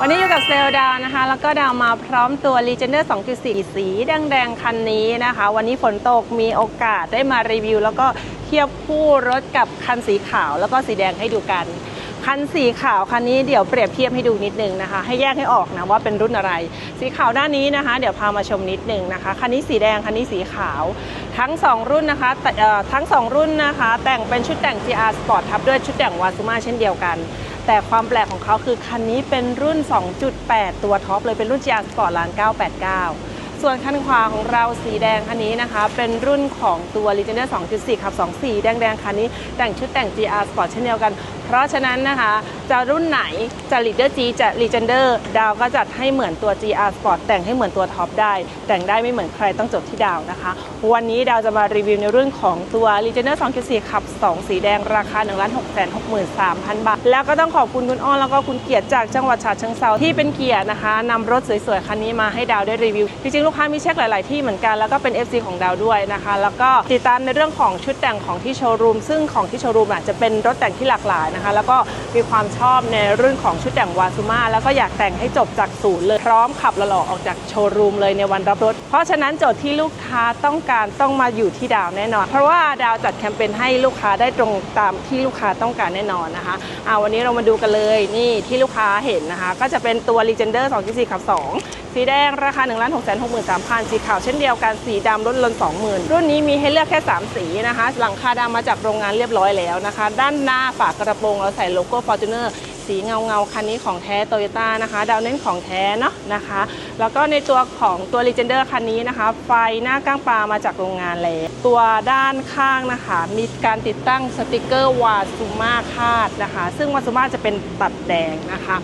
วันนี้อยู่กับเซลดาวนะคะ แล้วก็ดาวมาพร้อมตัว Legender 2.4 สีแดงๆคันนี้นะคะ วันนี้ฝนตกมีโอกาสได้มารีวิว แล้วก็เทียบคู่รถกับคันสีขาวแล้วก็สีแดงให้ดูกัน คันสีขาวคันนี้เดี๋ยวเปรียบเทียบให้ดูนิดนึงนะคะ ให้แยกให้ออกนะว่าเป็นรุ่นอะไร สีขาวด้านนี้นะคะ เดี๋ยวพามาชมนิดนึงนะคะ คันนี้สีแดงคันนี้สีขาวทั้ง 2 รุ่นนะคะแต่เอ่อทั้ง 2 รุ่นนะคะ แต่งเป็นชุดแต่ง GR Sport ทับด้วยชุดแต่งวาซูมาเช่นเดียวกัน แต่ความแปลกของเขาคือคันนี้เป็นรุ่น 2.8 ตัวท็อปเลยเป็นรุ่น GR Sport ล้าน989 ส่วนคันขวาของเราสีแดงคันนี้นะคะ เป็นรุ่นของตัว Legender 2.4ขับ 24 แดงๆ คันนี้แต่งชุดแต่ง GR Sport เช่นเดียวกัน เพราะฉะนั้นนะคะ จะรุ่นไหนจะ Leader G จะ Legender ดาวก็จัดให้เหมือนตัว GR Sport แต่งให้เหมือนตัวท็อปได้ แต่งได้ไม่เหมือนใครต้องจดที่ดาวนะคะ วันนี้ดาวจะมารีวิวในเรื่องของตัว Legender 2.4 ขับ 2 สีแดงราคา 1 6 6 3 0 0 0 บาท แล้วก็ต้องขอบคุณคุณอ้อนแล้วก็คุณเกียรติจากจังหวัดฉะเชิงเซาที่เป็นเกียรตินะคะนำรถสวยๆคันนี้มาให้ดาวได้รีวิว จริงๆลูกค้ามีเช็คหลาย ๆ ที่เหมือนกันแล้วก็เป็น FC ของดาวด้วยนะคะ แล้วก็ติดตามในเรื่องของชุดแต่งของที่โชว์รูมซึ่งของที่โชว์รูมอะจะเป็นรถแต่งที่หลากหลายนะคะ แล้วก็มีความชอบในเรื่องของชุดแต่งวาซูมาแล้วก็อยากแต่งให้จบจากศูนย์เลย พร้อมขับหล่อออกจากโชว์รูมเลยในวันรับรถ เพราะฉะนั้นโจทย์ที่ลูกค้าต้องการต้องมาอยู่ที่ดาวแน่นอน เพราะว่าดาวจัดแคมเปญให้ลูกค้าได้ตรงตามที่ลูกค้าต้องการแน่นอนนะคะอ่าวันนี้เรามาดูกันเลยนี่ที่ลูกค้าเห็นนะคะ ก็จะเป็นตัว Legender 2.4ขับ 2 สีแดงราคา 1 6 6 3 0 0 0 สีขาวเช่นเดียวกันสีดำลดลน 20,000 รุ่นนี้มีให้เลือกแค่ 3 สีนะคะ หลังคาดำมาจากโรงงานเรียบร้อยแล้วนะคะ ด้านหน้าฝากระโปรงเราใส่โลโก้ Fortuner สีเงาเงาๆคันนี้ของแท้โตโยต้านะคะดาวเน้นของแท้เนาะนะคะ แล้วก็ในตัวของตัว Legender คันนี้นะคะ ไฟหน้าก้างปลามาจากโรงงานแล้วตัวด้านข้างนะคะ มีการติดตั้งสติกเกอร์วาซูมาคาดนะคะ ซึ่งวาซูมาจะเป็นตัดแดงนะคะ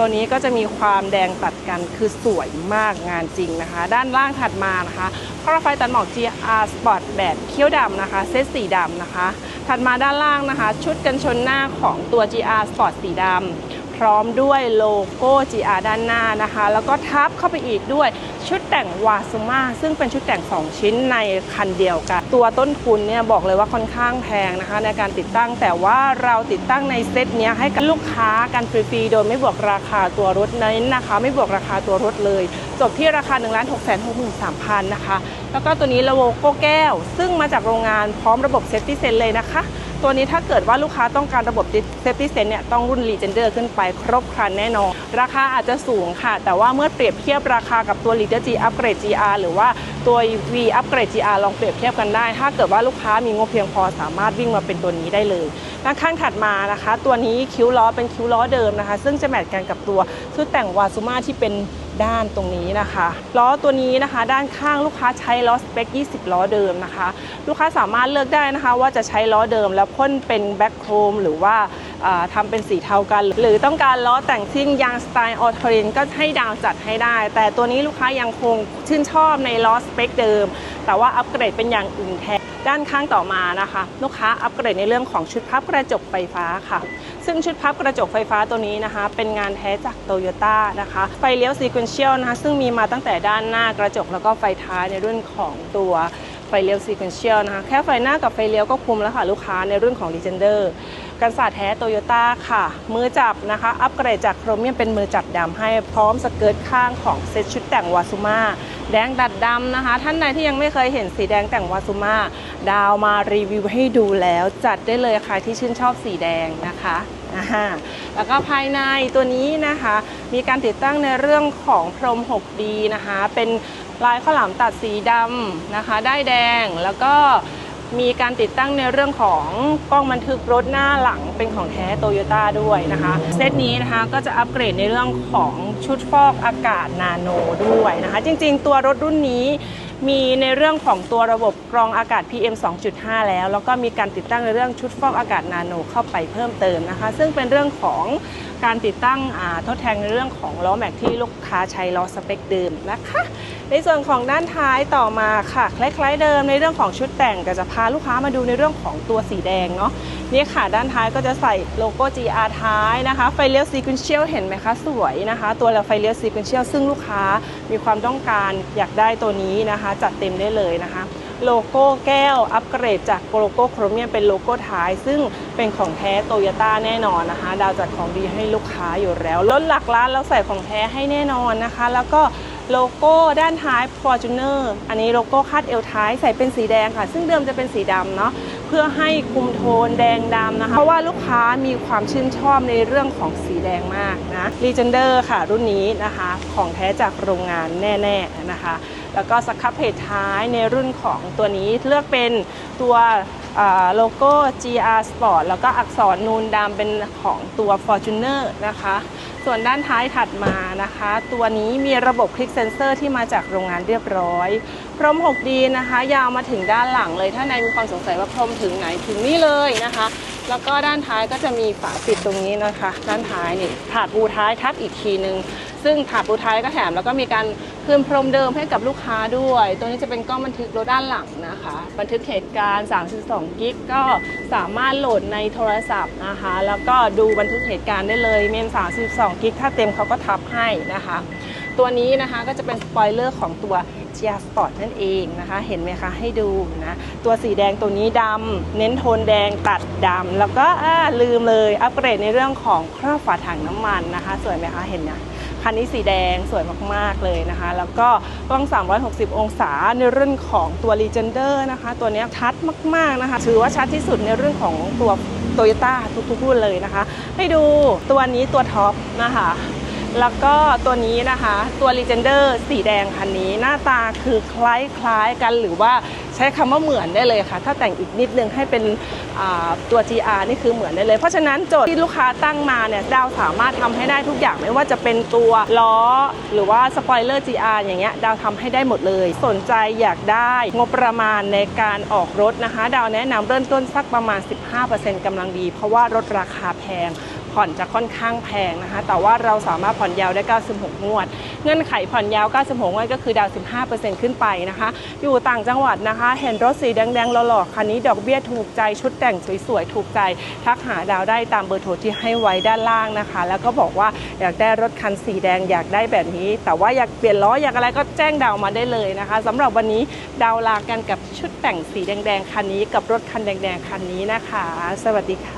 ตัวนี้ก็จะมีความแดงตัดกันคือสวยมากงานจริงนะคะ ด้านล่างถัดมานะคะคอรไฟตัดหมอก GR Sport แบบเขี้ยวดำนะคะ เซตสีดำนะคะ ถัดมาด้านล่างนะคะ ชุดกันชนหน้าของตัว GR Sport สีดำ พร้อมด้วยโลโก้ GR ด้านหน้านะคะ แล้วก็ทับเข้าไปอีกด้วยชุดแต่งวาซูมาซึ่งเป็นชุดแต่ง 2 ชิ้นในคันเดียวกัน ตัวต้นทุนเนี่ยบอกเลยว่าค่อนข้างแพงนะคะ ในการติดตั้งแต่ว่าเราติดตั้งในเซตเนี้ยให้กับลูกค้ากันฟรีๆโดยไม่บวกราคาตัวรถนั้นนะคะ ไม่บวกราคาตัวรถเลย จบที่ราคา1 6 6 3 0 0 0นะคะ แล้วก็ตัวนี้โลโก้แก้ว ซึ่งมาจากโรงงานพร้อมระบบเซฟตี้เซนเลยนะคะ ตัวนี้ถ้าเกิดว่าลูกค้าต้องการระบบเซฟตี้เซนเนี่ยต้องรุ่น Legender ขึ้นไปครบครันแน่นอน ราคาอาจจะสูงค่ะ แต่ว่าเมื่อเปรียบเทียบราคากับตัว Leader G Upgrade GR หรือว่าตัว V Upgrade GR ลองเปรียบเทียบกันได้ ถ้าเกิดว่าลูกค้ามีงบเพียงพอสามารถวิ่งมาเป็นตัวนี้ได้เลยด้านข้างถัดมานะคะ ตัวนี้คิ้วล้อเป็นคิ้วล้อเดิมนะคะ ซึ่งจะแมทกันกับตัวชุดแต่งวาซูมาที่เป็นด้านตรงนี้นะคะล้อตัวนี้นะคะ ด้านข้างลูกค้าใช้ล้อสเปค 20 ล้อเดิมนะคะ ลูกค้าสามารถเลือกได้นะคะ ว่าจะใช้ล้อเดิมแล้วพ่นเป็นแบ็คโครมหรือว่าอ่า ทำาเป็นสีเทากัน หรือต้องการล้อแต่งซิ่งยางสไตล์ออทรินก็ให้ดาวจัดให้ได้ แต่ตัวนี้ลูกค้ายังคงชื่นชอบในล้อสเปคเดิม แต่ว่าอัปเกรดเป็นอย่างอื่นแทนด้านข้างต่อมานะคะ ลูกค้าอัปเกรดในเรื่องของชุดพับกระจกไฟฟ้าค่ะ ซึ่งชุดพับกระจกไฟฟ้าตัวนี้นะคะ เป็นงานแท้จากโตโยต้านะคะ ไฟเลี้ยวซีเควนเชียลนะคะ ซึ่งมีมาตั้งแต่ด้านหน้ากระจกแล้วก็ไฟท้ายในรุ่นของตัวไฟเลี้ยวซีเควนเชียลนะคะ แค่ไฟหน้ากับไฟเลี้ยวก็คุ้มแล้วค่ะลูกค้าในรุ่นของ Legender กันศาสตร์แท้โตโยต้าค่ะ มือจับนะคะ อัปเกรดจากโครเมียมเป็นมือจับดำให้พร้อมสเกิร์ตข้างของเซ็ตชุดแต่งวาซูมาแดงดัดดำนะคะ ท่านใดที่ยังไม่เคยเห็นสีแดงแต่งวาซูมาดาวมารีวิวให้ดูแล้วจัดได้เลยค่ะที่ชื่นชอบสีแดงนะคะอ่าแล้วก็ภายในตัวนี้นะคะ มีการติดตั้งในเรื่องของพรม 6D นะคะ เป็นลายข้าวหลามตัดสีดำนะคะ ได้แดงแล้วก็ มีการติดตั้งในเรื่องของกล้องบันทึกรถหน้าหลังเป็นของแท้โตโยต้าด้วยนะคะเซตนี้นะคะก็จะอัปเกรดในเรื่องของชุดฟอกอากาศนาโนด้วยนะคะ จริงๆ ตัวรถรุ่นนี้มีในเรื่องของตัวระบบกรองอากาศ PM 2.5 แล้ว แล้วก็มีการติดตั้งในเรื่องชุดฟอกอากาศนาโนเข้าไปเพิ่มเติมนะคะ ซึ่งเป็นเรื่องของการติดตั้งทดแทนในเรื่องของล้อแม็กที่ลูกค้าใช้ล้อสเปคเดิมนะคะ ในส่วนของด้านท้ายต่อมาค่ะ คล้ายๆเดิมในเรื่องของชุดแต่งก็จะพาลูกค้ามาดูในเรื่องของตัวสีแดงเนาะนี่ค่ะด้านท้ายก็จะใส่โลโก้ GR ท้ายนะคะ ไฟเลี้ยวซีค u นเชียลเห็นไหมคะสวยนะคะ ตัวไฟเลี้ยวซีค u นเชียลซึ่งลูกค้ามีความต้องการอยากได้ตัวนี้นะคะ จัดเต็มได้เลยนะคะโลโก้แก้วอัปเกรดจากโลโก้โครเมียมเป็นโลโก้ท้าย ซึ่งเป็นของแท้โตโยต้าแน่นอนนะคะ ดาวจัดของดีให้ลูกค้าอยู่แล้วลดหลักล้านแล้วใส่ของแท้ให้แน่นอนนะคะ แล้วก็ โลโก้ด้านท้าย Fortuner อันนี้โลโก้คาดเอวท้ายใส่เป็นสีแดงค่ะ ซึ่งเดิมจะเป็นสีดำเนาะเพื่อให้คุมโทนแดงดำนะคะ เพราะว่าลูกค้ามีความชื่นชอบในเรื่องของสีแดงมากนะ Legender ค่ะรุ่นนี้นะคะ ของแท้จากโรงงานแน่ๆนะคะ แล้วก็สครับเพจท้ายในรุ่นของตัวนี้เลือกเป็นตัวโลโก้ GR Sport แล้วก็อักษรนูนดำเป็นของตัว Fortuner นะคะ ส่วนด้านท้ายถัดมานะคะ ตัวนี้มีระบบคลิกเซนเซอร์ที่มาจากโรงงานเรียบร้อย พรม 6D นะคะ ยาวมาถึงด้านหลังเลย ถ้าในมีความสงสัยว่าพรมถึงไหนถึงนี่เลยนะคะ แล้วก็ด้านท้ายก็จะมีฝาปิดตรงนี้นะคะ ด้านท้ายนี่ถาดบูท้ายทับอีกทีนึงซึ่งถาดบูท้ายก็แถม แล้วก็มีการคืนพรมเดิมให้กับลูกค้าด้วย ตัวนี้จะเป็นกล้องบันทึกรถด้านหลังนะคะ บันทึกเหตุการณ์ 32 กิกก็สามารถโหลดในโทรศัพท์นะคะ แล้วก็ดูบันทึกเหตุการณ์ได้เลยเมม32 กิกถ้าเต็มเขาก็ทับให้นะคะ ตัวนี้นะคะก็จะเป็นสปอยเลอร์ของตัว GR Sport นั่นเองนะคะ เห็นไหมคะให้ดูนะตัวสีแดงตัวนี้ดำเน้นโทนแดงตัดดำแล้วก็ลืมเลยอัปเกรดในเรื่องของครอบฝาถังน้ำมันนะคะ สวยไหมคะเห็นนะคันนี้สีแดงสวยมาก ๆ เลยนะคะ แล้วก็กล้อง 360 องศาในเรื่องของตัว Legender นะคะ ตัวนี้ชัดมาก ๆ นะคะ ถือว่าชัดที่สุดในเรื่องของตัวโตโยต้าทุกๆรุ่นเลยนะคะ ให้ดูตัวนี้ตัวท็อปนะคะ แล้วก็ตัวนี้นะคะตัว Legender สีแดงคันนี้ หน้าตาคือคล้ายๆกันหรือว่าใช้คำว่าเหมือนได้เลยค่ะ ถ้าแต่งอีกนิดนึงให้เป็นตัว GR นี่คือเหมือนได้เลย เพราะฉะนั้นโจทย์ที่ลูกค้าตั้งมาเนี่ยดาวสามารถทำให้ได้ทุกอย่างไม่ว่าจะเป็นตัวล้อ หรือว่าสปอยเลอร์ GR อย่างเงี้ยดาวทำให้ได้หมดเลย สนใจอยากได้งบประมาณในการออกรถนะคะ ดาวแนะนำเริ่มต้นสักประมาณ 15%กำลังดี เพราะว่ารถราคาแพง ผ่อนจะค่อนข้างแพงนะคะ แต่ว่าเราสามารถผ่อนยาวได้ 96 งวด เงื่อนไขผ่อนยาว 96 งวดก็คือดาว 15%ขึ้นไปนะคะ อยู่ต่างจังหวัดนะคะ เห็นรถสีแดงๆหล่อๆคันนี้ดอกเบี้ยถูกใจชุดแต่งสวยๆ ถูกใจ ทักหาดาวได้ตามเบอร์โทรที่ให้ไว้ด้านล่างนะคะ แล้วก็บอกว่าอยากได้รถคันสีแดงอยากได้แบบนี้ แต่ว่าอยากเปลี่ยนล้ออยากอะไรก็แจ้งดาวมาได้เลยนะคะสำหรับวันนี้ดาวลากันกับชุดแต่งสีแดงๆคันนี้กับรถคันแดงๆคันนี้นะคะ สวัสดีค่ะ